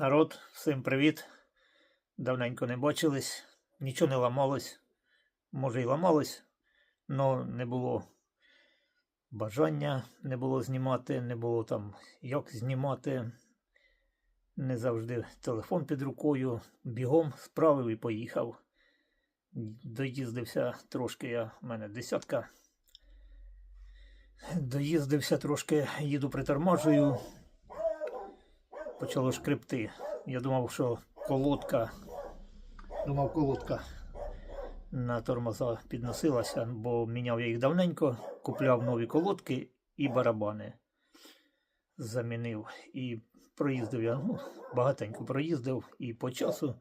Народ, всім привіт. Давненько не бачились, нічого не ламалось. Може і ламалось, але не було бажання, не було знімати, не було там як знімати. Не завжди телефон під рукою. Бігом справив і поїхав. Доїздився трошки я, в мене десятка. Доїздився трошки, їду притормажую. Почало шкребти. Я думав, що колодка. Думав, колодка на тормоза підносилася, бо міняв я їх давненько, купляв нові колодки і барабани. Замінив. І проїздив я, ну, багатенько проїздив і по часу.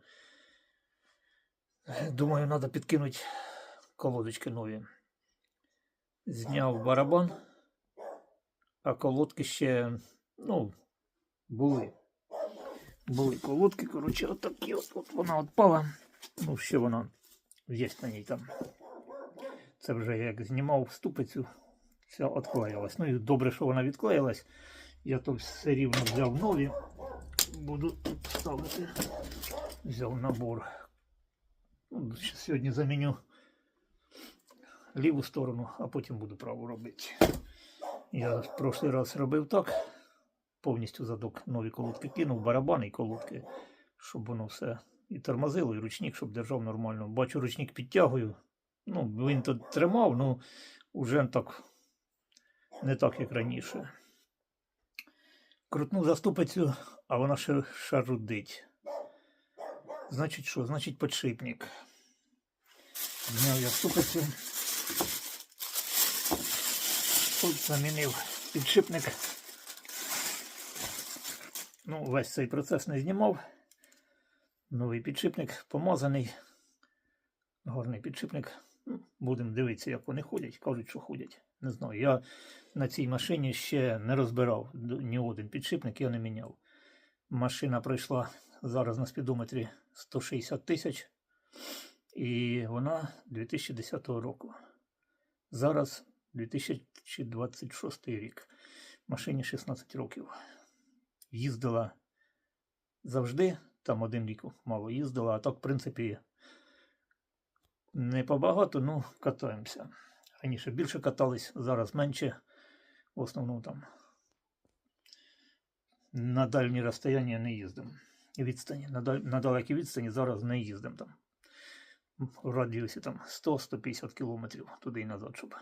Думаю, треба підкинути колодочки нові. Зняв барабан, а колодки ще, ну, були. Були колодки, коротше, отакі от, от вона відпала. Ну, ще вона є на ній там. Це вже як знімав ступицю, вся відклеїлась. Ну і добре, що вона відклеїлась. Я то все рівно взяв нові. Буду тут ставити. Взяв набор. Ну, сьогодні заміню ліву сторону, а потім буду праву робити. Я в прошлий раз робив так. Повністю задок нові колодки кинув, барабани і колодки, щоб воно все і тормозило, і ручник, щоб держав нормально. Бачу, ручник підтягую. Ну, він тут тримав, ну вже так не так, як раніше. Крутнув заступицю, а вона ще шарудить. Значить що? Значить подшипник. Зняв я ступицю. Тут замінив підшипник. Ну, весь цей процес не знімав. Новий підшипник помазаний. Гарний підшипник. Ну, Будемо дивитися, як вони ходять. Кажуть, що ходять. Не знаю. Я на цій машині ще не розбирав ні один підшипник, я не міняв. Машина пройшла зараз на спідометрі 160 тисяч. І вона 2010 року. Зараз 2026 рік. Машині 16 років. Їздила завжди, там один рік мало їздила, а так, в принципі, не побагато, ну, катаємося. Раніше більше катались, зараз менше. В основному там на дальні розстояння не їздимо. Відстані. На, даль... на далекій відстані зараз не їздимо там. В радіусі там 100-150 кілометрів туди і назад, щоб.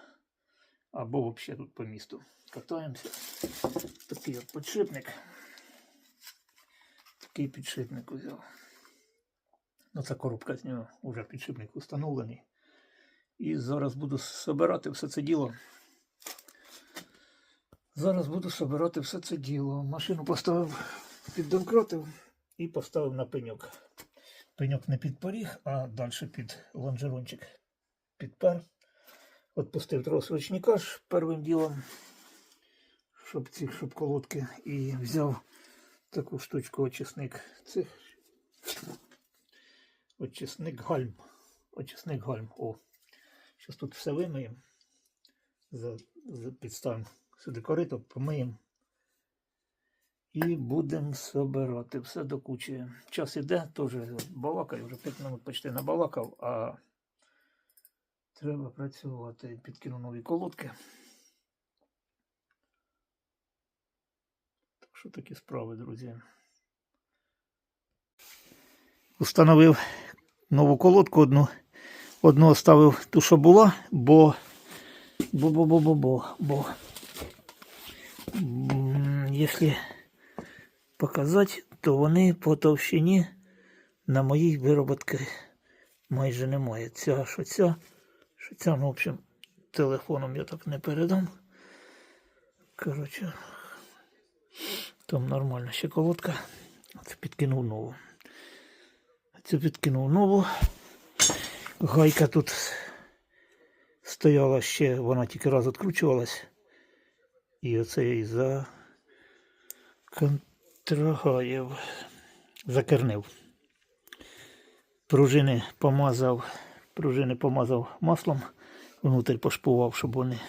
Або взагалі тут по місту катаємося. Такий от підшипник. Такий підшипник взяв. Ну, це коробка з нього, вже підшипник установлений. І зараз буду збирати все це діло. Зараз буду збирати все це діло. Машину поставив під домкратив і поставив на пеньок. Пеньок не під поріг, а далі під лонжерончик підпер. Отпустив трос ручника ж первим ділом, щоб ці щоб колодки, і взяв таку штучку очисник цих. Очисник гальм. Очисник гальм. О. Зараз тут все вимиємо. Підставимо сюди корито, помиємо. І будемо собирати все до кучі. Час іде, теж балакаю, вже 5 минут почти набалакав, а треба працювати. Підкину нові колодки. Що такі справи, друзі. Установив нову колодку одну. Одну оставив ту, що була, бо. Бо, бо, бо, бо, бо, бо. Якщо показати, то вони по товщині на моїй вироботці майже немає. Ця, що ця, що ця, ну, в общем, телефоном я так не передам. Коротше, там нормальна ще колодка. Це підкинув нову. Це підкинув нову. Гайка тут стояла ще, вона тільки раз відкручувалась. І оце я і за контрагаєв. Закернив. Пружини помазав, пружини помазав маслом, внутрь пошпував, щоб вони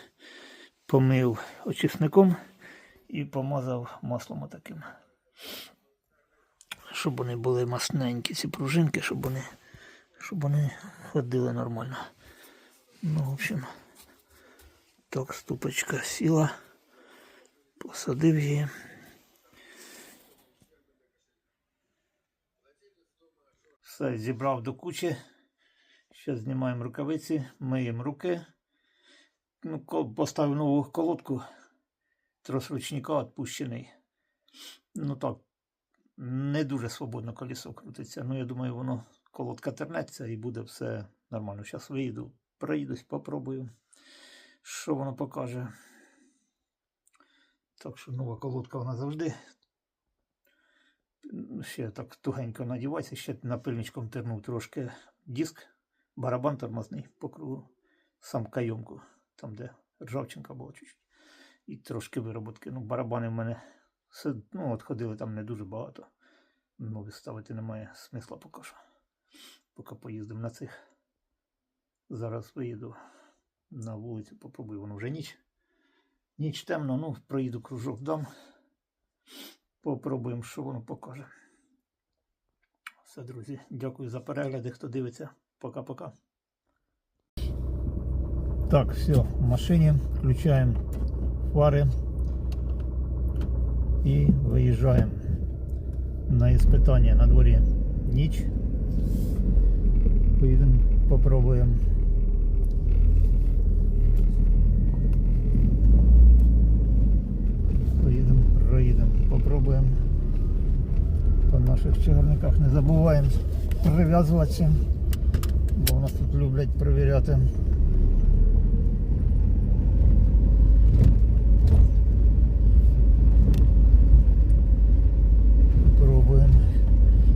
помив очисником і помазав маслом отаким. Щоб вони були масненькі, ці пружинки, щоб вони, щоб вони ходили нормально. Ну, в общем, так, ступочка сіла, посадив її. Все, зібрав до кучі. Зараз знімаємо рукавиці, миємо руки. Ну, поставив нову колодку. Трос ручника відпущений. Ну так, не дуже свободно колесо крутиться. Ну, я думаю, воно колодка тернеться і буде все нормально. Зараз виїду, проїдусь, попробую, що воно покаже. Так що нова колодка вона завжди. Ще так тугенько надівається, ще напильничком тернув трошки диск, барабан тормозний по кругу, сам кайомку, там де ржавчинка була чуть-чуть. І трошки вироботки. Ну, барабани в мене ну, от ходили там не дуже багато. Нові ставити немає смисла поки що. Поки поїздимо на цих. Зараз виїду на вулицю, попробую, воно вже ніч. Ніч темно, ну, проїду кружок дам. Попробуємо, що воно покаже. Все, друзі, дякую за перегляди, хто дивиться. Пока-пока. Так, все, в машині включаємо фари і виїжджаємо на іспитання на дворі ніч. Поїдемо, попробуємо. Поїдемо, проїдемо, попробуємо по наших чагарниках. Не забуваємо прив'язуватися, бо у нас тут люблять перевіряти. Пробуємо.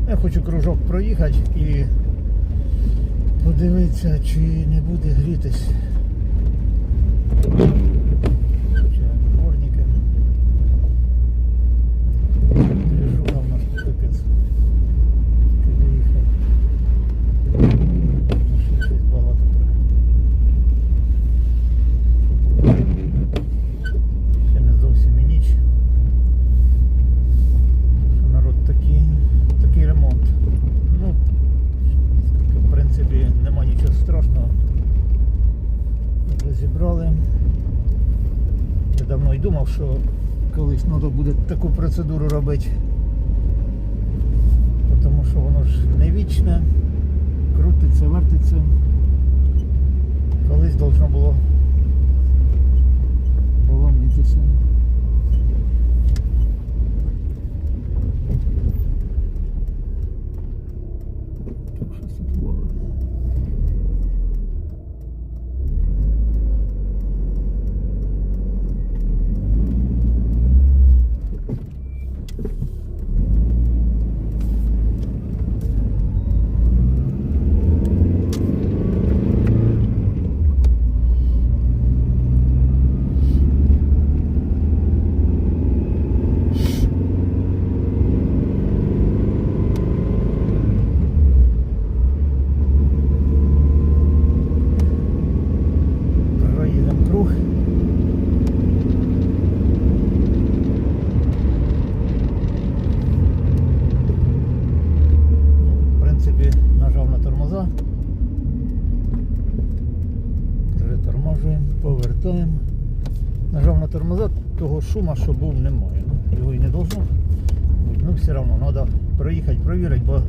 Я хочу кружок проїхати і подивитися, чи не буде грітись. Включаємо дворники. Движуха у нас капець. Тільки виїхав. Ще щось багато. Ще не зовсім і ніч. Що народ такий, такий ремонт. Ну, в принципі, нема нічого страшного. Розібрали. Я давно й думав, що колись треба буде таку процедуру робити. Тому що воно ж не вічне, крутиться, вертиться. Колись должно було поламитися. Так, щось тут було. Проїдемо круг. В принципі, нажав на тормоза. Приторможуємо, повертаємо. Нажав на тормоза, того шума, що був, немає. Ну, Його і не должно. Ну, все одно треба проїхати, провірити, бо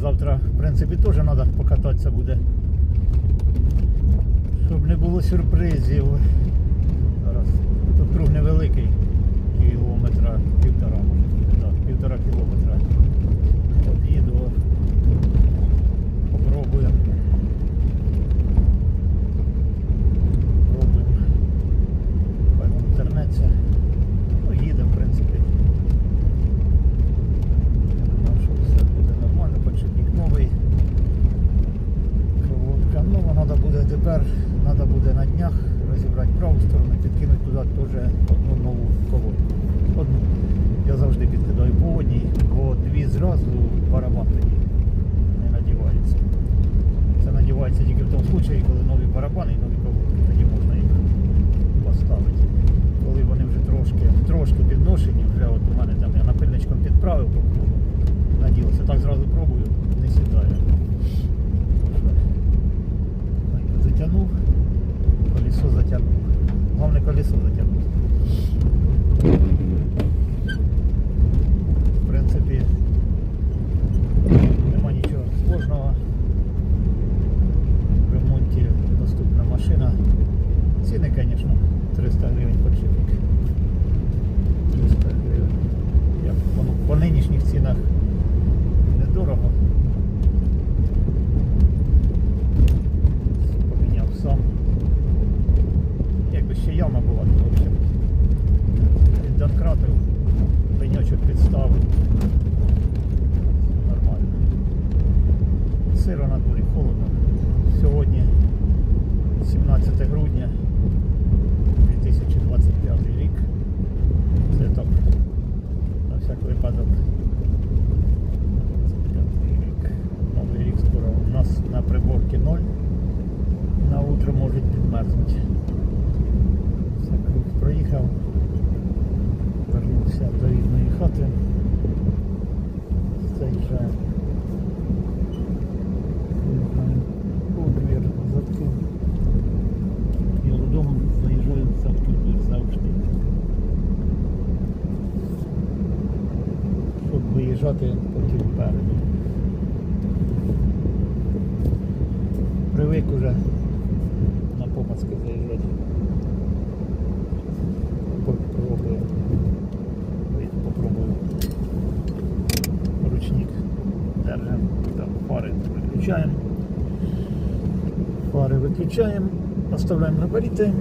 завтра, в принципі, теж треба покататися буде. Щоб не було сюрпризів. Зараз. Тут круг невеликий. Кілометра півтора, може. Так, півтора кілометра. Об'їду. Попробуємо. Пробуємо. Хай воно тернеться. Ну, їде, в принципі. Думаю, що все буде нормально, подшипник новий. Колодка. Ну, треба буде тепер, треба буде на днях розібрати праву сторону, підкинути туди теж одну нову колодку. Одну. Я завжди машинах недорого. Поміняв сам. Якби ще яма була, то в общем. Піддонкратив, пеньочок підставив. Нормально. Сиро на дворі, холодно. Сьогодні 17 грудня 2025 рік. Це так. На всяк випадок. 25 рік. Новий рік скоро. У нас на приборці 0. На утро можуть підмерзнути. Проїхав. Вернувся до рідної хати. Заїжджаю. Заїжджаю у двір за цим. Я додому заїжджаю за в ту двір завжди. Щоб виїжджати потім впереду. Привик уже на помацьки заїжджати. Попробую. Попробую. Ручник держим. там фари виключаємо. Фари виключаємо, оставляємо габаріти.